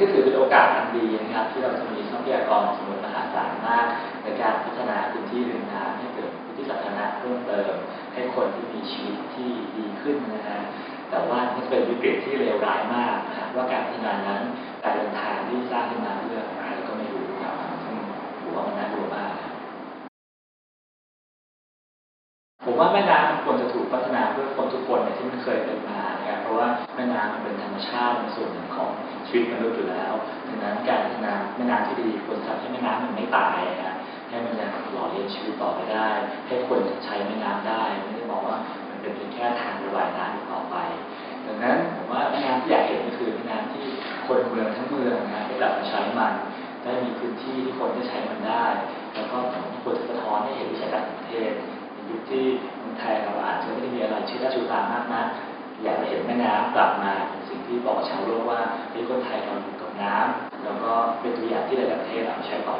ก็ถือเป็นโอกาสอันดีนะครับ ที่เราจะมีทรัพยากรสมุนมหาศาลมาก ในการพัฒนาพื้นที่ริมน้ำให้เกิดพื้นที่สาธารณะเพิ่มเติม ให้คนที่มีชีวิตที่ดีขึ้นนะฮะแต่ว่านี่เป็นวิกฤตที่เลวร้ายมากนะฮะว่าการพัฒนานั้นการเดินทางที่สร้างขึ้นมาเพื่ออะไรก็ไม่รู้ครับซึ่งผมว่ามันน่ากลัวมากผมว่าแม่น้ำมันควรจะถูกพัามันเป็นธรรมชาติเป็นส่วนหนึ่งของชีวิตมนุษย์อยู่แล้วดังนั้นการพัฒนาแม่น้ำที่ดีควรทำให้แม่น้ำมันไม่ตายนะให้มันยังหล่อเลี้ยงชีวิตต่อไปได้ ให้คนใช้แม่น้ำได้ ไม่ได้มองว่ามันเป็นเพียงแค่ทางระบายน้ำต่อไป ดังนั้นผมว่าแม่น้ำที่อยากเห็นก็คือแม่น้ำที่คนเมืองทั้งเมืองนะได้กลับมาใช้มันได้มีพื้นที่ที่คนได้ใช้มันได้ แล้วก็ผมควรจะสะท้อนให้เห็นวิสัยทัศน์ของประเทศในยุคที่เมืองไทยเราอาจจะไม่ได้มีอะไรชื่อราชูตามากนะอยากจะเห็นแม่น้ำกลับมา บอกชาวโลกว่าเฮ้ยคนไทยทำกับน้ำแล้วก็เป็นตัวอย่างที่หลายๆประเทศเอาใช้ต่อ